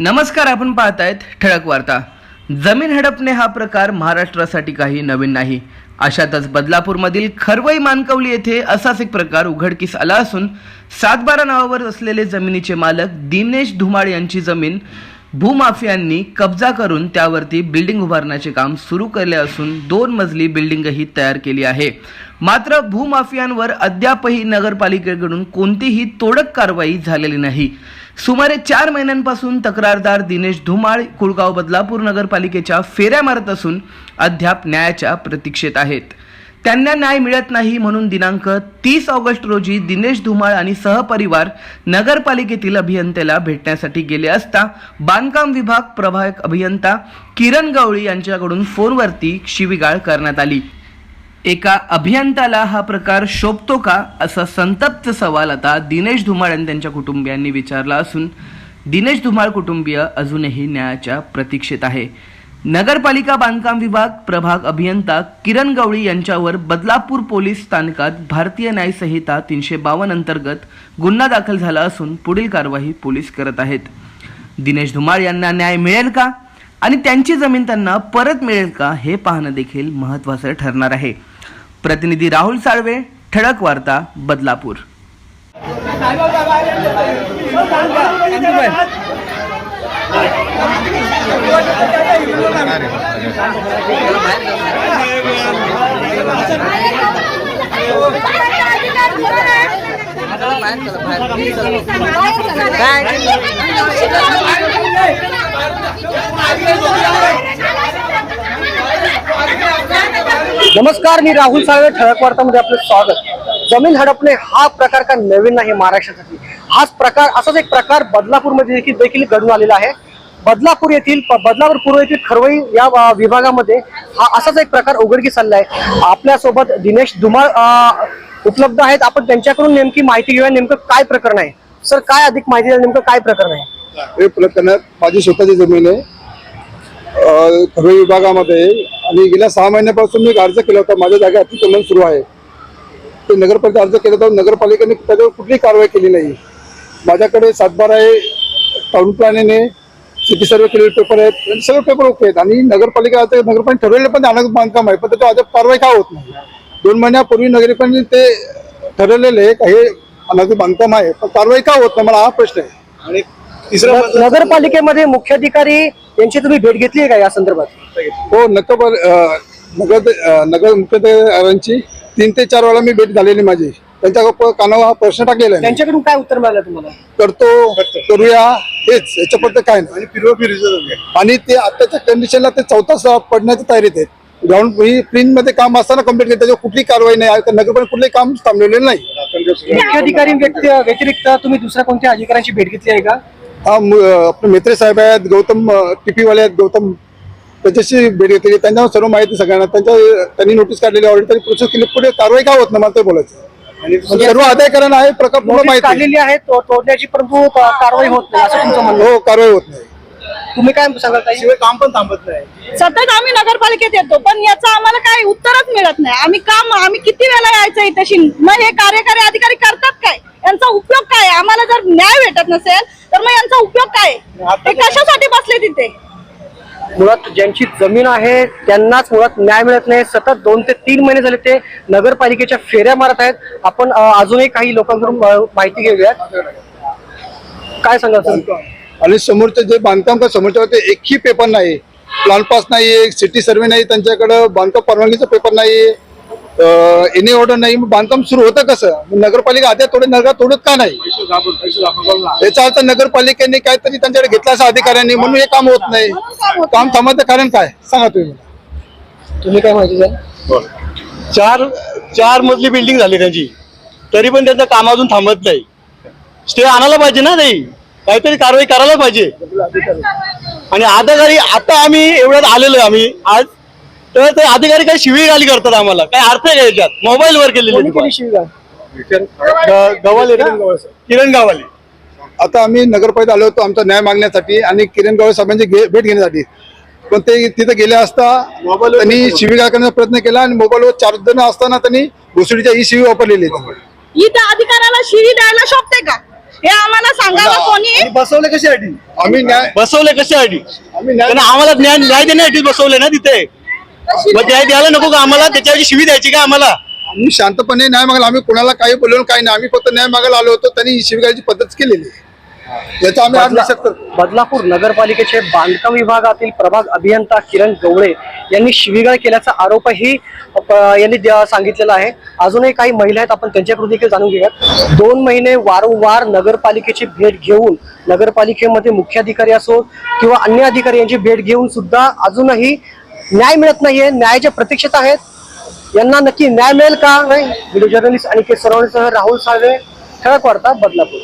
नमस्कार आपण पाहतायत ठळक वार्ता. जमीन हडपणे हा प्रकार महाराष्ट्रासाठी काही नवीन नाही. अशातच बदलापूरमधील खरवई मानकवली येथे असाच एक प्रकार उघडकीस आला असून सातबारा नावावर असलेले जमिनीचे मालक दिनेश धुमाळ यांची जमीन भूमाफियांनी कब्जा करून त्यावरती बिल्डिंग उभारण्याचे काम सुरू केले असून दोन मजली बिल्डिंगही तयार केली आहे. मात्र भूमाफियांवर अद्यापही नगरपालिकेकडून कोणतीही तोडक कारवाई झालेली नाही. सुमारे चार महिन्यांपासून तक्रारदार दिनेश धुमाळ कुळगाव बदलापूर नगरपालिकेच्या फेऱ्या मारत असून अद्याप न्यायाच्या प्रतीक्षेत आहेत. त्यांना न्याय मिळत नाही म्हणून दिनांक तीस ऑगस्ट रोजी दिनेश धुमाळ आणि सहपरिवार नगरपालिकेतील अभियंत्याला भेटण्यासाठी गेले असता बांधकाम विभाग प्रभाग अभियंता किरण गवळी यांच्याकडून फोनवरती शिवीगाळ करण्यात आली. एका अभियंताला हा प्रकार शोभतो का असा संतप्त सवाल आता दिनेश धुमाळ आणि त्यांच्या कुटुंबियांनी विचारला असून दिनेश धुमाळ कुटुंबीय अजूनही न्यायाच्या प्रतीक्षेत आहे. नगरपालिका बांधकाम विभाग प्रभाग अभियंता किरण गवळी यांच्यावर बदलापूर पोलीस स्थानकात भारतीय न्याय संहिता तीनशे बावन्न अंतर्गत गुन्हा दाखल झाला असून पुढील कारवाई पोलीस करत आहेत. दिनेश धुमाळ यांना न्याय मिळेल का? आणि त्यांची जमीन त्यांना परत मिळेल का? हे पाहणं देखील महत्त्वाचं ठरणार आहे. प्रतिनिधी राहुल साळवे ठळक वार्ता बदलापूर. नमस्कार मी राहुल साळवे ठळक वार्तामध्ये आपलं स्वागत. जमीन हडपणे हा प्रकार का नवीन नाही महाराष्ट्रासाठी? हाच प्रकार असाच एक प्रकार बदलापूरमध्ये देखील देखील घडून आलेला आहे. बदलापूर येथील बदलापूर पूर्व येथील खरवई या विभागामध्ये हा असाच एक प्रकार उघडकीस आलेला आहे. आपल्यासोबत दिनेश धुमाळ उपलब्ध आहेत. आपण त्यांच्याकडून नेमकी माहिती घेऊया. नेमकं काय प्रकरण आहे? सर काय अधिक माहिती द्या नेमकं काय प्रकरण आहे? हे प्रकरणात माझी स्वतःची जमीन आहे. खरवई विभागामध्ये आणि गेल्या सहा महिन्यापासून मी अर्ज केला होता. माझ्या जागा अतिक्रमण सुरू आहे. ते नगरपालिका अर्ज केला होता. नगरपालिकेने त्याच्यावर कुठलीही कारवाई केली नाही. माझ्याकडे सातबारा आहे टाउन प्लॅनिंग आहे सिटी सर्वे केलेले पेपर आहेत सगळे पेपर ओके आहेत. आणि नगरपालिका आता नगरपालिका ठरवलेलं पण अनागत बांधकाम आहे पण त्याच्यावर अद्याप कारवाई का होत नाही? दोन महिन्यापूर्वी नगरपालिकेने ते ठरवलेलं आहे का हे अनागत बांधकाम आहे पण कारवाई का होत नाही? मला हा प्रश्न आहे. आणि तिसरा नगरपालिकेमध्ये मुख्याधिकारी यांची तुम्ही भेट घेतली आहे का या संदर्भात? हो नगर नगर नगर मुख्याधिकाऱ्यांची तीन ते चार वेळा मी भेट झालेली माझी. त्यांच्या प- कानावर हा प्रश्न टाकलेला आहे. त्यांच्याकडून काय उत्तर मिळालं तुम्हाला? करतो करूया. हेच याच्यापर्यंत काय नाही. आणि फिरवा आणि ते आताच्या कंडिशनला ते चौथा स्लॅब पडण्याच्या तयारीत आहेत. ग्राउंड ही प्रिंटमध्ये काम असताना कंप्लीट केलं त्याच्यावर कुठली कारवाई नाही. आहे. नगरपालिका कुठलंही काम थांबलेलं नाही. मुख्याधिकारी व्यक्ती- व्यतिरिक्त तुम्ही दुसऱ्या कोणत्या अधिकाऱ्यांची भेट घेतली आहे का? हा मु- आपले मेत्रे साहेब आहेत गौतम टीपी वाले आहेत गौतम. त्याच्याशी भेट घेतली. त्यांच्यावर सर्व माहिती सगळ्यांना. त्यांच्या त्यांनी नोटीस काढलेली ऑलरेडी त्यांनी प्रोसेस केली. पुढे कारवाई का होत नाही मला ते बोलायचं सर्व अधिकाऱ्यांना आहे प्रकार पूर्ण माहिती आहे. काढलेली आहे तो- तोडण्याची परंतु कारवाई होत नाही असं तुमचं म्हणणं. हो कारवाई होत नाही तुम्ही काय सांगाल ताई? काम पण थांबत नाही सतत आम्ही नगरपालिकेत येतो पण याचं आम्हाला काही उत्तरच मिळत नाही आम्ही काम आम्ही किती वेळा यायचं इथेशी मग हे कार्यकारी अधिकारी करतात काय यांचा उपयोग काय आहे? आम्हाला जर न्याय भेटत नसेल तर मग यांचा उपयोग काय आहे? ते कशासाठी बसले तिथे मुळात ज्यांची जमीन आहे त्यांनाच मुळात न्याय मिळत नाही. सतत दोन ते तीन महिने झाले ते नगरपालिकेच्या फेऱ्या मारत आहेत. आपण अजूनही काही लोकांकडून माहिती घेऊयात. काय सांगा सर? आणि समोरचं जे बांधकाम का समोरच्या ते एकही पेपर नाही. प्लॅन पास नाही सिटी सर्वे नाही त्यांच्याकडं बांधकाम परवानगीचा पेपर नाही एनी ऑर्डर नाही मग बांधकाम सुरू होतं कसं? मग नगरपालिका आधी थोडे नगर तोडत का नाही? याचा अर्थ नगरपालिकेने काहीतरी त्यांच्याकडे घेतला असं अधिकाऱ्यांनी म्हणून हे काम होत नाही. काम थांबवायचं कारण काय? सांगा तुम्ही. तुम्ही काय माहिती द्या? चार चार मजली बिल्डिंग झाली त्यांची. तरी पण त्यांचं काम अजून थांबत नाही. स्टे आणायला पाहिजे ना नाही काहीतरी कारवाई करायला पाहिजे. आणि अधिकारी आता आम्ही एवढ्यात आलेलो आम्ही. आज तर ते अधिकारी काही शिवी गाली करतात आम्हाला. काय अर्थ आहे का याच्यात? मोबाईल वर केलेले केली शिवीगाळ गवाले ना किरण गावाले. आता आम्ही नगरपालिकेत आलो होतो आमचा न्याय मागण्यासाठी आणि किरण गवळे साहेबांची घे- भेट घेण्यासाठी. पण ते तिथे गेले असता त्यांनी शिवीगाळ करण्याचा प्रयत्न केला आणि मोबाईलवर चार जण असताना त्यांनी भोसडीच्या ई शिवी वापरलेली आहे. इथं अधिकाऱ्याला शिवी द्यायला शोभते का? हे आम्हाला सांग सांगावं कोणी? बसवले कशासाठी आम्ही न्याय बसवले कशासाठी आम्ही न्याय त्यांना आम्हाला न्याय न्याय देण्यासाठी बसवले ना तिथे? मग न्याय द्यायला नको का आम्हाला? त्याच्याऐवजी शिवी द्यायची का आम्हाला? आम्ही शांतपणे न्याय मागायला आम्ही कोणाला काही बोललो काही नाही. आम्ही फक्त न्याय मागायला आलो होतो. त्यांनी ही शिवगाची पद्धत केलेली आहे. याचा आम्ही आज निषेध करतो. बदलापूर नगरपालिकेचे बांधकाम विभागातील प्रभाग अभियंता किरण गवळे यांनी शिवीगाळ केल्याचा आरोपही अप- यांनी द्या- सांगितलेला आहे. अजूनही काही महिला आहेत. आपण त्यांच्याकडून देखील जाणून घेऊयात. दोन महिने वारंवार नगरपालिकेची भेट घेऊन नगरपालिकेमध्ये मुख्याधिकारी असो किंवा अन्य अधिकारी यांची भेट घेऊन सुद्धा अजूनही न्याय मिळत नाहीये न्यायाच्या प्रतीक्षेत आहेत. यांना नक्की न्याय मिळेल का? व्हिडिओ जर्नलिस्ट के सरवणेसह राहुल साळवे ठळक वार्ता बदलापूर.